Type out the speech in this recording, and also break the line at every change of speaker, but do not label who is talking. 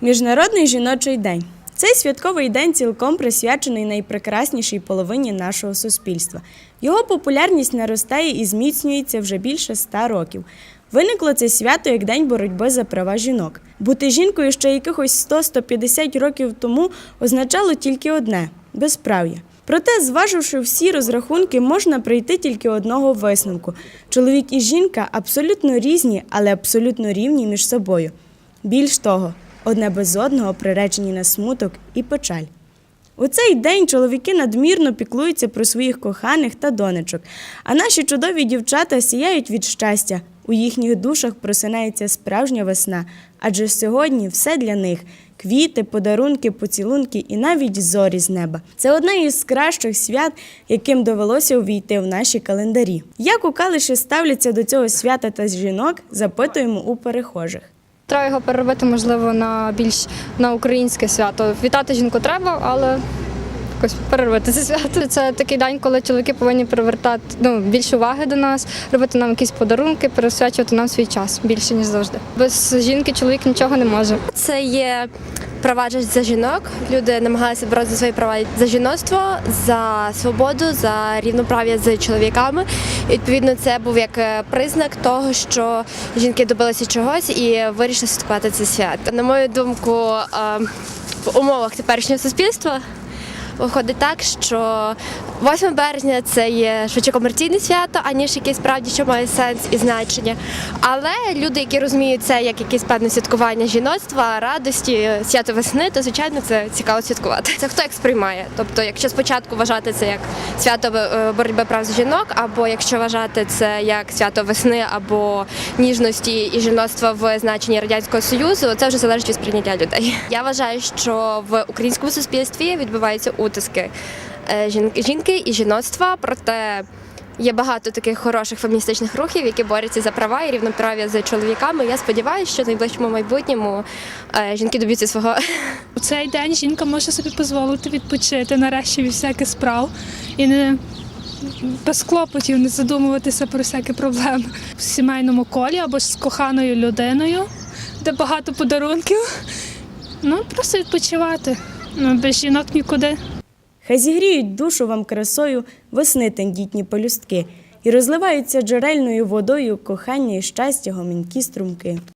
Міжнародний жіночий день. Цей святковий день цілком присвячений найпрекраснішій половині нашого суспільства. Його популярність наростає і зміцнюється вже більше ста років. Виникло це свято як день боротьби за права жінок. Бути жінкою ще якихось 100-150 років тому означало тільки одне безправ'я. Проте, зваживши всі розрахунки, можна прийти тільки одного висновку: чоловік і жінка абсолютно різні, але абсолютно рівні між собою. Більш того, одне без одного приречені на смуток і печаль. У цей день чоловіки надмірно піклуються про своїх коханих та донечок, а наші чудові дівчата сіяють від щастя. У їхніх душах просинається справжня весна, адже сьогодні все для них квіти, подарунки, поцілунки і навіть зорі з неба. Це одне із кращих свят, яким довелося увійти в наші календарі. Як у Калиші ставляться до цього свята та жінок, запитуємо у перехожих.
Треба його переробити, можливо, на більш на українське свято. Вітати жінку треба, але якось переробити це свято. Це такий день, коли чоловіки повинні привертати ну, більше уваги до нас, робити нам якісь подарунки, присвячувати нам свій час більше ніж завжди. Без жінки чоловік нічого не може.
Це є права за жінок. Люди намагалися боротися за свої права за жіноцтво, за свободу, за рівноправ'я з чоловіками. І, відповідно, це був як е, признак того, що жінки добилися чогось і вирішили святкувати це свято. На мою думку, е, в умовах теперішнього суспільства. Виходить так, що 8 березня це є швидше комерційне свято, аніж якесь справді, що має сенс і значення. Але люди, які розуміють це як якесь певне святкування жіноцтва, радості, свято весни, то звичайно це цікаво святкувати. Це хто як сприймає. Тобто, якщо спочатку вважати це як свято е, боротьби прав за жінок, або якщо вважати це як свято весни або ніжності і жіноцтва в значенні радянського союзу, це вже залежить від сприйняття людей. Я вважаю, що в українському суспільстві відбуваються утиски жінки і жіноцтва, проте. Є багато таких хороших феміністичних рухів, які борються за права і рівноправ'я з чоловіками. Я сподіваюся, що в найближчому майбутньому е, жінки доб'ються свого.
У цей день жінка може собі дозволити відпочити нарешті від всяких справ і не без клопотів не задумуватися про всякі проблеми в сімейному колі або ж з коханою людиною, де багато подарунків. Ну, просто відпочивати. Ну, без жінок нікуди.
Хай зігріють душу вам красою весни тендітні полюстки і розливаються джерельною водою кохання і щастя гомінкі струмки.